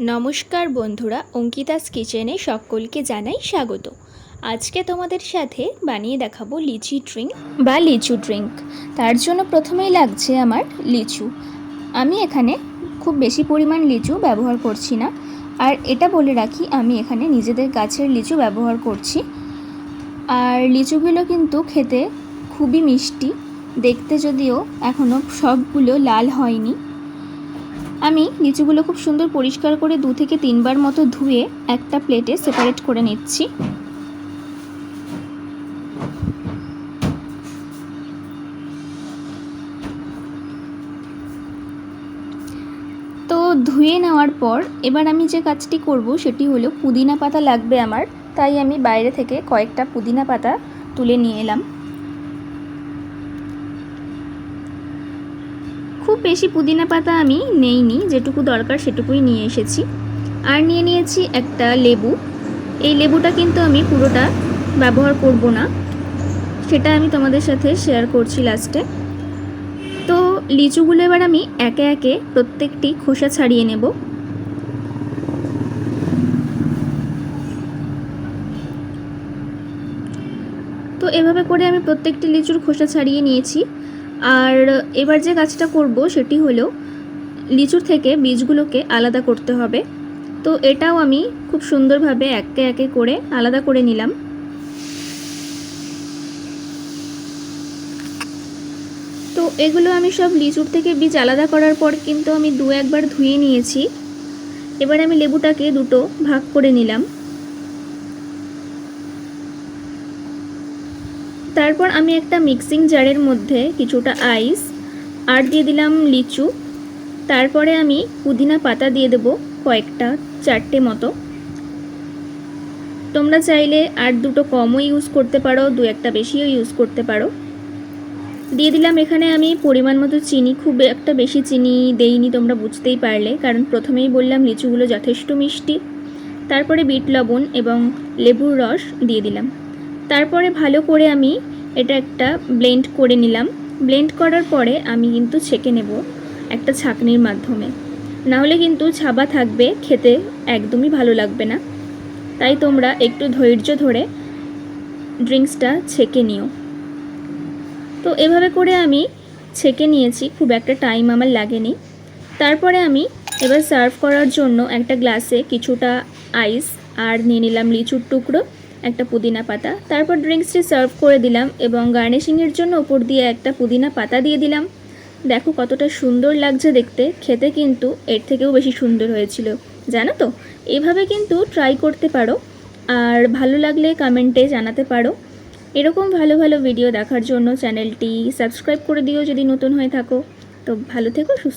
নমস্কার বন্ধুরা, অঙ্কিতাস কিচেনে সকলকে জানাই স্বাগত। আজকে তোমাদের সাথে বানিয়ে দেখাবো লিচি ড্রিঙ্ক বা লিচু ড্রিঙ্ক। তার জন্য প্রথমেই লাগছে আমার লিচু। আমি এখানে খুব বেশি পরিমাণ লিচু ব্যবহার করছি না। আর এটা বলে রাখি, আমি এখানে নিজেদের গাছের লিচু ব্যবহার করছি। আর লিচুগুলো কিন্তু খেতে খুবই মিষ্টি। দেখতে যদিও এখনও সবগুলো লাল হয়নি। আমি লিচুগুলো খুব সুন্দর পরিষ্কার করে দু থেকে তিনবার মতো ধুয়ে একটা প্লেটে সেপারেট করে নিচ্ছি। তো ধুয়ে নেওয়ার পর এবার আমি যে কাজটি করব সেটি হলো পুদিনা পাতা লাগবে আমার, তাই আমি বাইরে থেকে কয়েকটা পুদিনা পাতা তুলে নিয়ে এলাম। খুব বেশি পুদিনা পাতা আমি নেইনি, যেটুকু দরকার সেটুকুই নিয়ে এসেছি। আর নিয়ে নিয়েছি একটা লেবু। এই লেবুটা কিন্তু আমি পুরোটা ব্যবহার করব না। সেটা আমি তোমাদের সাথে শেয়ার করছি লাস্টে তো লিচুগুলো এবার আমি একে একে প্রত্যেকটি খোসা ছাড়িয়ে নেব। তো এভাবে করে আমি প্রত্যেকটি লিচুর খোসা ছাড়িয়ে নিয়েছি। আর এবার যে কাজটা করব সেটি হলো লিচুর থেকে বীজগুলোকে আলাদা করতে হবে। তো এটাও আমি খুব সুন্দরভাবে একে একে করে আলাদা করে নিলাম। তো এগুলো আমি সব লিচুর থেকে বীজ আলাদা করার পর কিন্তু আমি দু একবার ধুয়ে নিয়েছি। এবার আমি লেবুটাকে দুটো ভাগ করে নিলাম। তারপর আমি একটা মিক্সিং জারের মধ্যে কিছুটা আইস আর দিয়ে দিলাম লিচু। তারপরে আমি পুদিনা পাতা দিয়ে দেবো কয়েকটা, চারটে মতো। তোমরা চাইলে আর দুটো কমও ইউজ করতে পারো, দু একটা বেশিও ইউজ করতে পারো। দিয়ে দিলাম এখানে আমি পরিমাণ মতো চিনি, খুব একটা বেশি চিনি দেইনি তোমরা বুঝতেই পারলে, কারণ প্রথমেই বললাম লিচুগুলো যথেষ্ট মিষ্টি। তারপরে বিট লবণ এবং লেবুর রস দিয়ে দিলাম। তারপরে ভালো করে আমি এটা একটা ব্লেন্ড করে নিলাম। ব্লেন্ড করার পরে আমি কিন্তু ছেঁকে নেব একটা ছাঁকনির মাধ্যমে। নাহলে কিন্তু ছাবা থাকবে, খেতে একদমই ভালো লাগবে না। তাই তোমরা একটু ধৈর্য ধরে ড্রিঙ্কসটা ছেঁকে নিও। তো এভাবে করে আমি ছেঁকে নিয়েছি, খুব একটা টাইম আমার লাগেনি। তারপরে আমি এবার সার্ভ করার জন্য একটা গ্লাসে কিছুটা আইস আর নিয়ে নিলাম লিচুর টুকরো। একটা পুদিনা পাতা। তারপর ড্রিঙ্কসটি সার্ভ করে দিলাম এবং গার্নিশিংয়ের জন্য ওপর দিয়ে একটা পুদিনা পাতা দিয়ে দিলাম। দেখো কতটা সুন্দর লাগছে দেখতে। খেতে কিন্তু এর থেকেও বেশি সুন্দর হয়েছিল। জানো তো? এভাবে কিন্তু ট্রাই করতে পারো। আর ভালো লাগলে কমেন্টে জানাতে পারো। এরকম ভালো ভালো ভিডিও দেখার জন্য চ্যানেলটি সাবস্ক্রাইব করে দিও যদি নতুন হয়ে থাকো। তো ভালো থেকো, সুস্থ